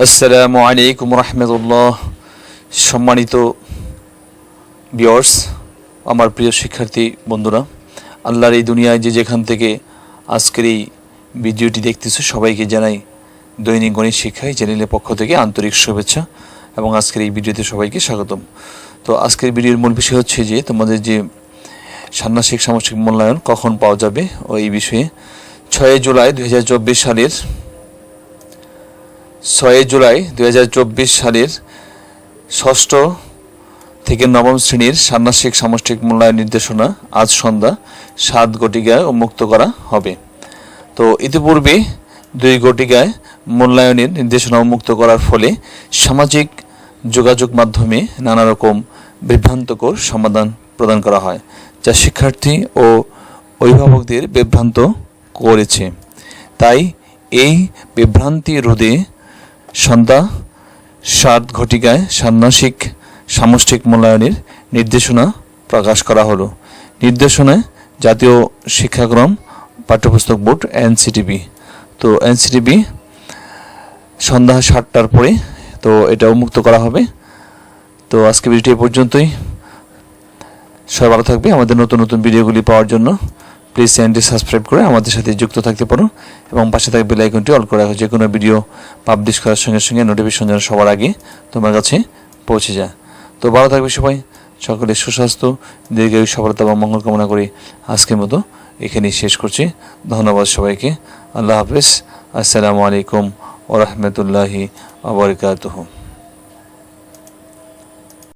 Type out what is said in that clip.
আসসালামু আলাইকুম রহমতুল্লাহ। সম্মানিত বিয়র্স আমার প্রিয় শিক্ষার্থী বন্ধুরা, আল্লাহর এই দুনিয়ায় যে যেখান থেকে আজকের এই ভিডিওটি দেখতেছো, সবাইকে জানাই দৈনিক গণিত শিক্ষায় চ্যানেলের পক্ষ থেকে আন্তরিক শুভেচ্ছা এবং আজকের এই ভিডিওতে সবাইকে স্বাগতম। তো আজকের ভিডিওর মূল বিষয় হচ্ছে যে, তোমাদের যে ষান্মাসিক সামষ্টিক মূল্যায়ন কখন পাওয়া যাবে, ও এই বিষয়ে ছয় জুলাই দু হাজার চব্বিশ সালের ছয় জুলাই দুই হাজার চব্বিশ সালের ষষ্ঠ থেকে নবম শ্রেণির ষান্মাসিক সামষ্টিক মূল্যায়ন নির্দেশনা আজ সন্ধ্যা সাত গটিকায় উন্মুক্ত করা হবে। তো ইতিপূর্বে দুই গটিকায় মূল্যায়নের নির্দেশনা উন্মুক্ত করার ফলে সামাজিক যোগাযোগ মাধ্যমে নানা রকম বিভ্রান্তকর সমাধান প্রদান করা হয়, যা শিক্ষার্থী ও অভিভাবকদের বিভ্রান্ত করেছে। তাই এই বিভ্রান্তি রোধে সন্ধ্যা সাত ঘটিকায় ষান্মাসিক সামষ্টিক মূল্যায়নের নির্দেশনা প্রকাশ করা হলো। নির্দেশনায় জাতীয় শিক্ষাক্রম পাঠ্যপুস্তক বোর্ড এনসিটিবি। তো এনসিটিবি সন্ধ্যা সাতটার পরে তো এটা উন্মুক্ত করা হবে। তো আজকে ভিডিওটি এ পর্যন্তই। সবাই ভালো থাকবে। আমাদের নতুন নতুন ভিডিওগুলি পাওয়ার জন্য। প্লিজ চ্যানেলটি সাবস্ক্রাইব করে আমাদের সাথে যুক্ত থাকতে পারো এবং পাশে থাকা বেল আইকনটি অল করে রাখো। যে কোনো ভিডিও পাবলিশ করার সঙ্গে সঙ্গে নোটিফিকেশন যেন সবার আগে তোমার কাছে পৌঁছে যায়। তো ভালো থাকবে সবাই। সকলের সুস্বাস্থ্য দীর্ঘায়ু সফলতা এবং মঙ্গল কামনা করে আজকের মতো এখানেই শেষ করছি। ধন্যবাদ সবাইকে। আল্লাহ হাফেজ। আসসালামু আলাইকুম ওরহমতুল্লাহি আবরকাতহ